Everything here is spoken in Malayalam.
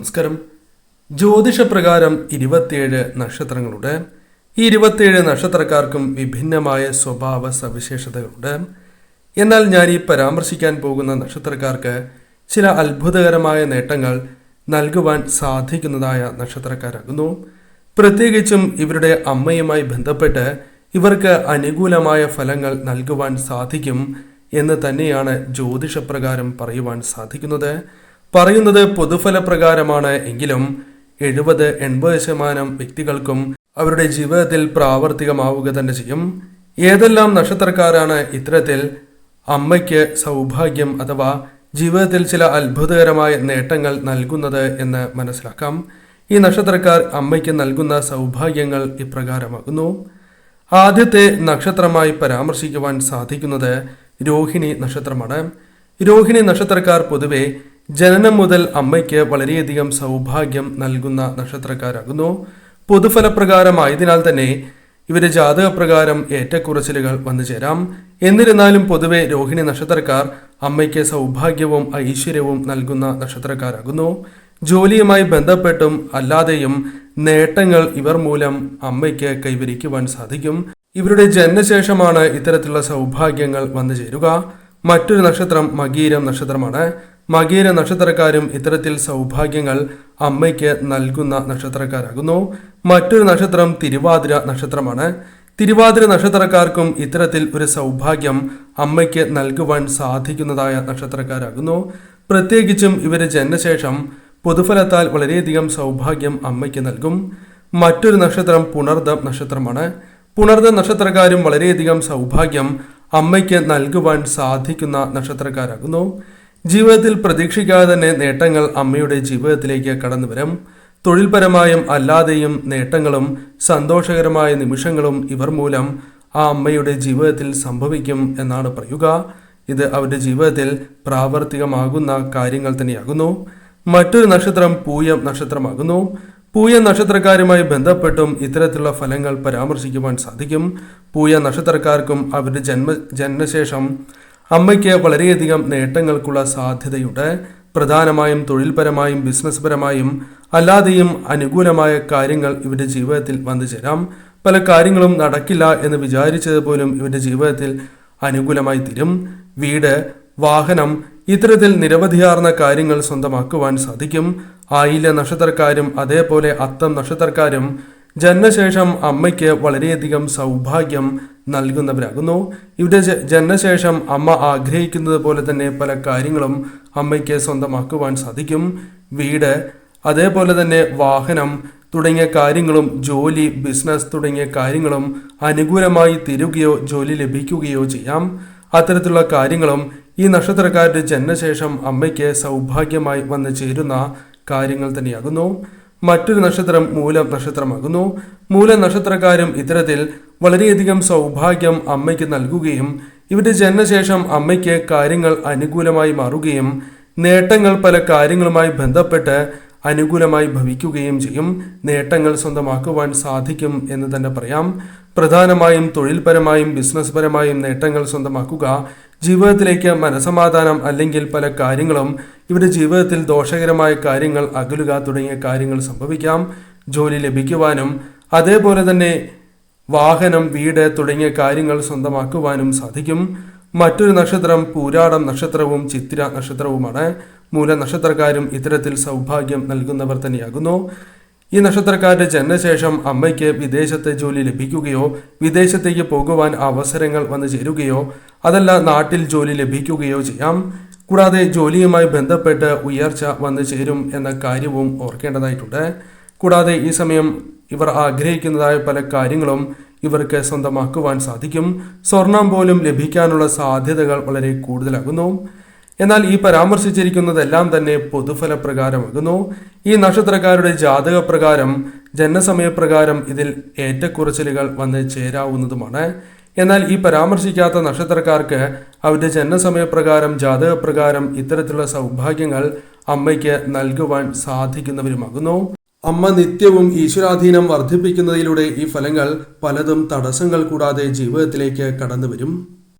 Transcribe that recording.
നമസ്കാരം. ജ്യോതിഷപ്രകാരം ഇരുപത്തിയേഴ് നക്ഷത്രങ്ങളുടെ ഈ ഇരുപത്തിയേഴ് നക്ഷത്രക്കാർക്കും വിഭിന്നമായ സ്വഭാവ സവിശേഷതകളുണ്ട്. എന്നാൽ ഞാൻ ഈ പരാമർശിക്കാൻ പോകുന്ന നക്ഷത്രക്കാർക്ക് ചില അത്ഭുതകരമായ നേട്ടങ്ങൾ നൽകുവാൻ സാധിക്കുന്നതായ നക്ഷത്രക്കാരാകുന്നു. പ്രത്യേകിച്ചും ഇവരുടെ അമ്മയുമായി ബന്ധപ്പെട്ട് ഇവർക്ക് അനുകൂലമായ ഫലങ്ങൾ നൽകുവാൻ സാധിക്കും എന്ന് തന്നെയാണ് ജ്യോതിഷപ്രകാരം പറയുവാൻ സാധിക്കുന്നത്. പറയുന്നത് പൊതുഫലപ്രകാരമാണ് എങ്കിലും എഴുപത് എൺപത് ശതമാനം വ്യക്തികൾക്കും അവരുടെ ജീവിതത്തിൽ പ്രാവർത്തികമാവുക തന്നെ ചെയ്യും. ഏതെല്ലാം നക്ഷത്രക്കാരാണ് ഇത്തരത്തിൽ അമ്മയ്ക്ക് സൗഭാഗ്യം അഥവാ ജീവിതത്തിൽ ചില അത്ഭുതകരമായ നേട്ടങ്ങൾ നൽകുന്നത് എന്ന് മനസ്സിലാക്കാം. ഈ നക്ഷത്രക്കാർ അമ്മയ്ക്ക് നൽകുന്ന സൗഭാഗ്യങ്ങൾ ഇപ്രകാരമാകുന്നു. ആദ്യത്തെ നക്ഷത്രമായി പരാമർശിക്കുവാൻ സാധിക്കുന്നത് രോഹിണി നക്ഷത്രമാണ്. രോഹിണി നക്ഷത്രക്കാർ പൊതുവെ ജനനം മുതൽ അമ്മയ്ക്ക് വളരെയധികം സൗഭാഗ്യം നൽകുന്ന നക്ഷത്രക്കാരാകുന്നു. പൊതുഫലപ്രകാരമായതിനാൽ തന്നെ ഇവരുടെ ജാതകപ്രകാരം ഏറ്റക്കുറച്ചിലുകൾ വന്നു ചേരാം. എന്നിരുന്നാലും പൊതുവെ രോഹിണി നക്ഷത്രക്കാർ അമ്മയ്ക്ക് സൗഭാഗ്യവും ഐശ്വര്യവും നൽകുന്ന നക്ഷത്രക്കാരാകുന്നു. ജോലിയുമായി ബന്ധപ്പെട്ടും അല്ലാതെയും നേട്ടങ്ങൾ ഇവർ മൂലം അമ്മയ്ക്ക് കൈവരിക്കുവാൻ സാധിക്കും. ഇവരുടെ ജനനശേഷമാണ് ഇത്തരത്തിലുള്ള സൗഭാഗ്യങ്ങൾ വന്നു ചേരുക. മറ്റൊരു നക്ഷത്രം മകീരം നക്ഷത്രമാണ്. മകീര നക്ഷത്രക്കാരും ഇത്തരത്തിൽ സൗഭാഗ്യങ്ങൾ അമ്മയ്ക്ക് നൽകുന്ന നക്ഷത്രക്കാരാകുന്നു. മറ്റൊരു നക്ഷത്രം തിരുവാതിര നക്ഷത്രമാണ്. തിരുവാതിര നക്ഷത്രക്കാർക്കും ഇത്തരത്തിൽ ഒരു സൗഭാഗ്യം അമ്മയ്ക്ക് നൽകുവാൻ സാധിക്കുന്നതായ നക്ഷത്രക്കാരാകുന്നു. പ്രത്യേകിച്ചും ഇവരെ ജനനശേഷം പൊതുഫലത്താൽ വളരെയധികം സൗഭാഗ്യം അമ്മയ്ക്ക് നൽകും. മറ്റൊരു നക്ഷത്രം പുണർദം നക്ഷത്രമാണ്. പുണർദ നക്ഷത്രക്കാരും വളരെയധികം സൗഭാഗ്യം അമ്മയ്ക്ക് നൽകുവാൻ സാധിക്കുന്ന നക്ഷത്രക്കാരാകുന്നു. ജീവിതത്തിൽ പ്രതീക്ഷിക്കാതെ തന്നെ നേട്ടങ്ങൾ അമ്മയുടെ ജീവിതത്തിലേക്ക് കടന്നു വരും. തൊഴിൽപരമായും അല്ലാതെയും നേട്ടങ്ങളും സന്തോഷകരമായ നിമിഷങ്ങളും ഇവർ മൂലം ആ അമ്മയുടെ ജീവിതത്തിൽ സംഭവിക്കും എന്നാണ് പറയുക. ഇത് അവരുടെ ജീവിതത്തിൽ പ്രാവർത്തികമാകുന്ന കാര്യങ്ങൾ തന്നെയാകുന്നു. മറ്റൊരു നക്ഷത്രം പൂയം നക്ഷത്രമാകുന്നു. പൂയ നക്ഷത്രക്കാരുമായി ബന്ധപ്പെട്ടും ഇത്തരത്തിലുള്ള ഫലങ്ങൾ പരാമർശിക്കുവാൻ സാധിക്കും. പൂയ നക്ഷത്രക്കാർക്കും അവരുടെ ജന്മ ജനനശേഷം അമ്മയ്ക്ക് വളരെയധികം നേട്ടങ്ങൾക്കുള്ള സാധ്യതയുണ്ട്. പ്രധാനമായും തൊഴിൽപരമായും ബിസിനസ് പരമായും അല്ലാതെയും അനുകൂലമായ കാര്യങ്ങൾ ഇവരുടെ ജീവിതത്തിൽ വന്നു ചേരാം. പല കാര്യങ്ങളും നടക്കില്ല എന്ന് വിചാരിച്ചത് പോലും ഇവരുടെ ജീവിതത്തിൽ അനുകൂലമായി തീരും. വീട് വാഹനം ഇത്തരത്തിൽ നിരവധിയാർന്ന കാര്യങ്ങൾ സ്വന്തമാക്കുവാൻ സാധിക്കും. ആയില നക്ഷത്രക്കാരും അതേപോലെ അത്തം നക്ഷത്രക്കാരും ജനനശേഷം അമ്മയ്ക്ക് വളരെയധികം സൗഭാഗ്യം നൽകുന്നവരാകുന്നു. ഇവിടെ ജനനശേഷം അമ്മ ആഗ്രഹിക്കുന്നത് പോലെ തന്നെ പല കാര്യങ്ങളും അമ്മയ്ക്ക് സ്വന്തമാക്കുവാൻ സാധിക്കും. വീട് അതേപോലെ തന്നെ വാഹനം തുടങ്ങിയ കാര്യങ്ങളും ജോലി ബിസിനസ് തുടങ്ങിയ കാര്യങ്ങളും അനുകൂലമായി തീരുകയോ ജോലി ലഭിക്കുകയോ ചെയ്യാം. അത്തരത്തിലുള്ള കാര്യങ്ങളും ഈ നക്ഷത്രക്കാരുടെ ജനനശേഷം അമ്മയ്ക്ക് സൗഭാഗ്യമായി വന്നു ചേരുന്ന കാര്യങ്ങൾ തന്നെയാകുന്നു. മറ്റൊരു നക്ഷത്രം മൂല നക്ഷത്രമാകുന്നു. മൂല നക്ഷത്രക്കാരും ഇത്തരത്തിൽ വളരെയധികം സൗഭാഗ്യം അമ്മയ്ക്ക് നൽകുകയും ഇവരുടെ ജനനശേഷം അമ്മയ്ക്ക് കാര്യങ്ങൾ അനുകൂലമായി മാറുകയും നേട്ടങ്ങൾ പല കാര്യങ്ങളുമായി ബന്ധപ്പെട്ട് അനുകൂലമായി ഭവിക്കുകയും ചെയ്യും. നേട്ടങ്ങൾ സ്വന്തമാക്കുവാൻ സാധിക്കും എന്ന് തന്നെ പറയാം. പ്രധാനമായും തൊഴിൽപരമായും ബിസിനസ് പരമായും നേട്ടങ്ങൾ സ്വന്തമാക്കുക ജീവിതത്തിലേക്ക് മനസമാധാനം അല്ലെങ്കിൽ പല കാര്യങ്ങളും ഇവരുടെ ജീവിതത്തിൽ ദോഷകരമായ കാര്യങ്ങൾ അകലുക തുടങ്ങിയ കാര്യങ്ങൾ സംഭവിക്കാം. ജോലി ലഭിക്കുവാനും അതേപോലെ തന്നെ വാഹനം വീട് തുടങ്ങിയ കാര്യങ്ങൾ സ്വന്തമാക്കുവാനും സാധിക്കും. മറ്റൊരു നക്ഷത്രം പൂരാടം നക്ഷത്രവും ചിത്തിര നക്ഷത്രവുമാണ്. മൂല നക്ഷത്രക്കാരും ഇത്തരത്തിൽ സൗഭാഗ്യം നൽകുന്നവർ തന്നെയാകുന്നു. ഈ നക്ഷത്രക്കാരുടെ ജനനശേഷം അമ്മയ്ക്ക് വിദേശത്തെ ജോലി ലഭിക്കുകയോ വിദേശത്തേക്ക് പോകുവാൻ അവസരങ്ങൾ വന്നു ചേരുകയോ അതല്ല നാട്ടിൽ ജോലി ലഭിക്കുകയോ ചെയ്യാം. കൂടാതെ ജോലിയുമായി ബന്ധപ്പെട്ട് ഉയർച്ച വന്നു ചേരും എന്ന കാര്യവും ഓർക്കേണ്ടതായിട്ടുണ്ട്. കൂടാതെ ഈ സമയം ഇവർ ആഗ്രഹിക്കുന്നതായ പല കാര്യങ്ങളും ഇവർക്ക് സ്വന്തമാക്കുവാൻ സാധിക്കും. സ്വർണം പോലും ലഭിക്കാനുള്ള സാധ്യതകൾ വളരെ കൂടുതലാകുന്നു. എന്നാൽ ഈ പരാമർശിച്ചിരിക്കുന്നതെല്ലാം തന്നെ പൊതുഫലപ്രകാരമാകുന്നു. ഈ നക്ഷത്രക്കാരുടെ ജാതകപ്രകാരം ജനസമയപ്രകാരം ഇതിൽ ഏറ്റക്കുറച്ചിലുകൾ വന്ന് ചേരാവുന്നതുമാണ്. എന്നാൽ ഈ പരാമർശിക്കാത്ത നക്ഷത്രക്കാർക്ക് അവരുടെ ജനനസമയപ്രകാരം ജാതകപ്രകാരം ഇത്തരത്തിലുള്ള സൗഭാഗ്യങ്ങൾ അമ്മയ്ക്ക് നൽകുവാൻ സാധിക്കുന്നവരുമാകുന്നു. അമ്മ നിത്യവും ഈശ്വരാധീനം വർദ്ധിപ്പിക്കുന്നതിലൂടെ ഈ ഫലങ്ങൾ പലതും തടസ്സങ്ങൾ കൂടാതെ ജീവിതത്തിലേക്ക് കടന്നു വരും